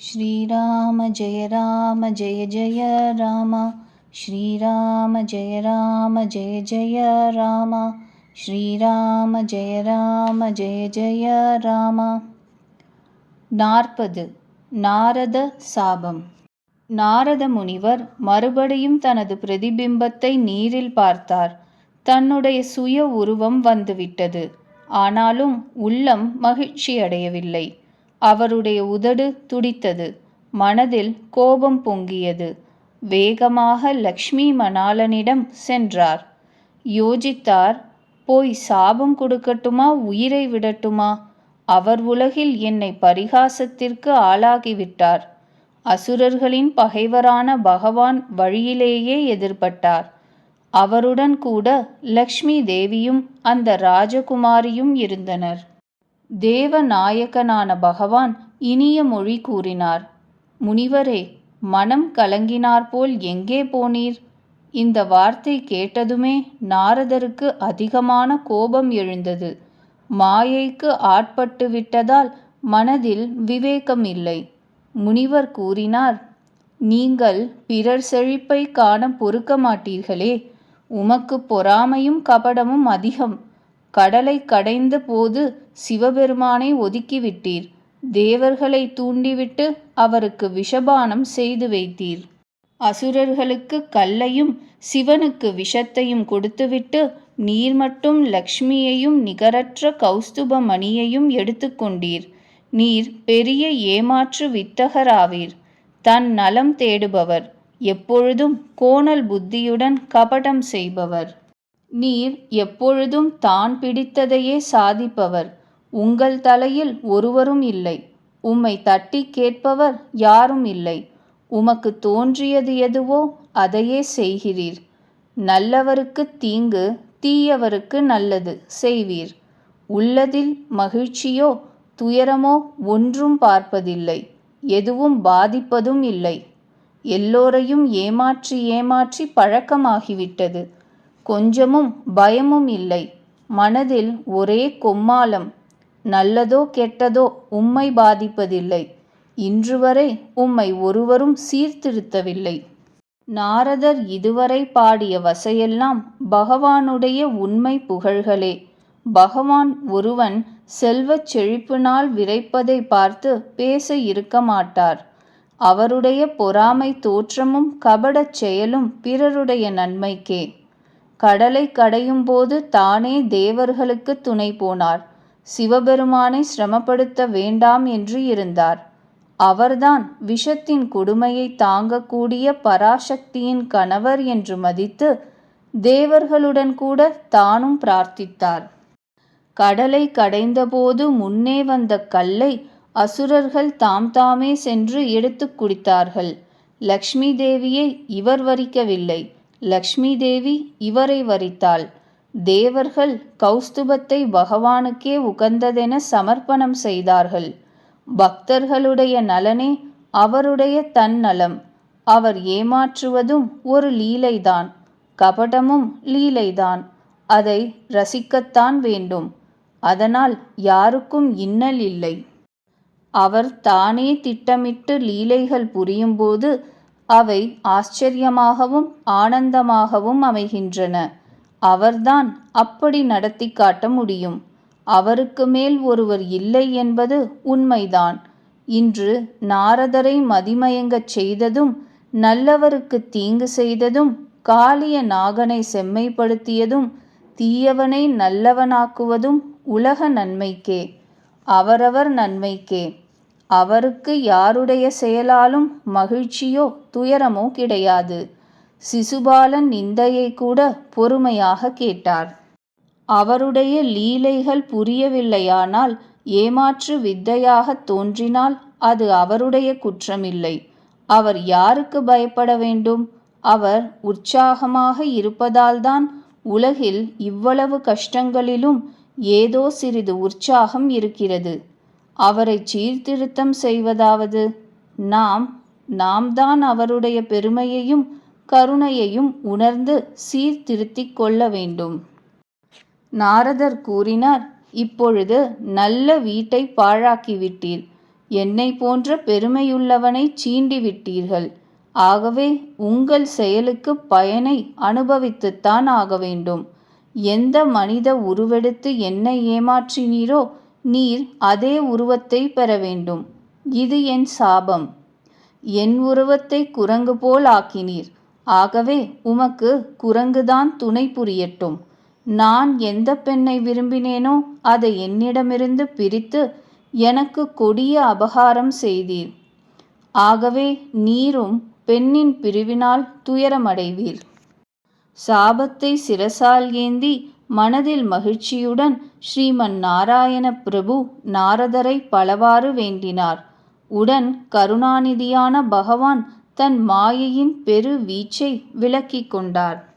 श्रीराम जय राम जय जय राम श्रीराम जय राम जय जय राम श्रीराम जय राम जय जय राम நாற்பது நாரத சாபம் நாரத முனிவர் மறுபடியும் தனது பிரதிபிம்பத்தை நீரில் பார்த்தார் தன்னுடைய சுய உருவம் வந்துவிட்டது ஆனாலும் உள்ளம் மகிழ்ச்சியடையவில்லை அவருடைய உதடு துடித்தது. மனதில் கோபம் பொங்கியது. வேகமாக லக்ஷ்மி மணாலனிடம் சென்றார். யோசித்தார் போய் சாபம் கொடுக்கட்டுமா உயிரை விடட்டுமா? அவர் உலகில் என்னை பரிகாசத்திற்கு ஆளாகிவிட்டார். அசுரர்களின் பகைவரான பகவான் வழியிலேயே எதிர்பட்டார். அவருடன் கூட லக்ஷ்மி தேவியும் அந்த ராஜகுமாரியும் இருந்தனர். தேவநாயகனான பகவான் இனிய மொழி கூறினார். முனிவரே மனம் கலங்கினாற்போல் எங்கே போனீர்? இந்த வார்த்தை கேட்டதுமே நாரதருக்கு அதிகமான கோபம் எழுந்தது. மாயைக்கு ஆட்பட்டு விட்டதால் மனதில் விவேகம் இல்லை. முனிவர் கூறினார் நீங்கள் பிறர் செழிப்பை காண பொறுக்க மாட்டீர்களே. உமக்கு பொறாமையும் கபடமும் அதிகம். கடலை கடைந்த போது சிவபெருமானை ஒதுக்கிவிட்டீர். தேவர்களை தூண்டிவிட்டு அவருக்கு விஷபானம் செய்து வைத்தீர். அசுரர்களுக்கு கல்லையும் சிவனுக்கு விஷத்தையும் கொடுத்துவிட்டு நீர் மட்டும் லக்ஷ்மியையும் நிகரற்ற கௌஸ்துப மணியையும் எடுத்துக்கொண்டீர் நீர் பெரிய ஏமாற்று வித்தகராவீர். தன் நலம் தேடுபவர். எப்பொழுதும் கோணல் புத்தியுடன் கபடம் செய்பவர். நீர் எப்பொழுதும் தான் பிடித்ததையே சாதிப்பவர். உங்கள் தலையில் ஒருவரும் இல்லை. உம்மை தட்டி கேட்பவர் யாரும் இல்லை. உமக்கு தோன்றியது எதுவோ அதையே செய்கிறீர். நல்லவருக்கு தீங்கு தீயவருக்கு நல்லது செய்வீர். உள்ளதில் மகிழ்ச்சியோ துயரமோ ஒன்றும் பார்ப்பதில்லை. எதுவும் பாதிப்பதும் இல்லை. எல்லோரையும் ஏமாற்றி ஏமாற்றி பழக்கமாகிவிட்டது. கொஞ்சமும் பயமும் இல்லை. மனதில் ஒரே கொம்மாளம். நல்லதோ கெட்டதோ உம்மை பாதிப்பதில்லை. இன்று வரை உம்மை ஒருவரும் சீர்திருத்தவில்லை. நாரதர் இதுவரை பாடிய வசையெல்லாம் பகவானுடைய உண்மை புகழ்களே. பகவான் ஒருவன் செல்வச் செழிப்பினால் விரைப்பதை பார்த்து பேச இருக்க மாட்டார். அவருடைய பொறாமை தோற்றமும் கபடச் செயலும் பிறருடைய நன்மைக்கே. கடலை கடையும் போது தானே தேவர்களுக்கு துணை போனார். சிவபெருமானை சிரமப்படுத்த வேண்டாம் என்று இருந்தார். அவர்தான் விஷத்தின் கொடுமையை தாங்கக்கூடிய பராசக்தியின் கணவர் என்று மதித்து தேவர்களுடன் கூட தானும் பிரார்த்தித்தார். கடலை கடைந்தபோது முன்னே வந்த கல்லை அசுரர்கள் தாம் தாமே சென்று எடுத்து குடித்தார்கள். லக்ஷ்மி தேவியை இவர் வரிக்கவில்லை. லக்ஷ்மி தேவி இவரை வரித்தாள். தேவர்கள் கௌஸ்துபத்தை பகவானுக்கே உகந்ததென சமர்ப்பணம் செய்தார்கள். பக்தர்களுடைய நலனே அவருடைய தன்னலம். அவர் ஏமாற்றுவதும் ஒரு லீலைதான். கபடமும் லீலைதான். அதை ரசிக்கத்தான் வேண்டும். அதனால் யாருக்கும் இன்னல் இல்லை. அவர் தானே திட்டமிட்டு லீலைகள் புரியும்போது அவை ஆச்சரியமாகவும் ஆனந்தமாகவும் அமைகின்றன. அவர்தான் அப்படி நடத்தி காட்ட முடியும். அவருக்கு மேல் ஒருவர் இல்லை என்பது உண்மைதான். இன்று நாரதரை மதிமயங்கச் செய்ததும் நல்லவருக்கு தீங்கு செய்ததும் காளிய நாகனை செம்மைப்படுத்தியதும் தீயவனை நல்லவனாக்குவதும் உலக நன்மைக்கே. அவரவர் நன்மைக்கே. அவருக்கு யாருடைய செயலாலும் மகிழ்ச்சியோ துயரமோ கிடையாது. சிசுபாலன் நிந்தையை கூட பொறுமையாக கேட்டார். அவருடைய லீலைகள் புரியவில்லையானால் ஏமாற்று வித்தையாக தோன்றினால் அது அவருடைய குற்றமில்லை. அவர் யாருக்கு பயப்பட வேண்டும்? அவர் உற்சாகமாக இருப்பதால்தான் உலகில் இவ்வளவு கஷ்டங்களிலும் ஏதோ சிறிது உற்சாகம் இருக்கிறது. அவரை சீர்திருத்தம் செய்வதாவது. நாம் நாம் தான் அவருடைய பெருமையையும் கருணையையும் உணர்ந்து சீர்திருத்திக் கொள்ள வேண்டும். நாரதர் கூறினார் இப்பொழுது நல்ல வீட்டை பாழாக்கிவிட்டீர். என்னை போன்ற பெருமையுள்ளவனைச் சீண்டிவிட்டீர்கள். ஆகவே உங்கள் செயலுக்கு பயனை அனுபவித்துத்தான் ஆக வேண்டும். எந்த மனித உருவெடுத்து என்னை ஏமாற்றினீரோ நீர் அதே உருவத்தை பெற வேண்டும் இது என் சாபம். என் உருவத்தை குரங்கு போல் ஆக்கினீர். ஆகவே உமக்கு குரங்குதான் துணை புரியட்டும். நான் எந்த பெண்ணை விரும்பினேனோ அதை என்னிடமிருந்து பிரித்து எனக்கு கொடிய அபகாரம் செய்தீர். ஆகவே நீரும் பெண்ணின் பிரிவினால் துயரமடைவீர். சாபத்தை சிரசால் ஏந்தி மனதில் மகிழ்ச்சியுடன் ஸ்ரீமன் நாராயண பிரபு நாரதரை பலவாறு வேண்டினார். உடன் கருணாநிதியான பகவான் தன் மாயையின் பெரு வீச்சை விளக்கிக் கொண்டார்.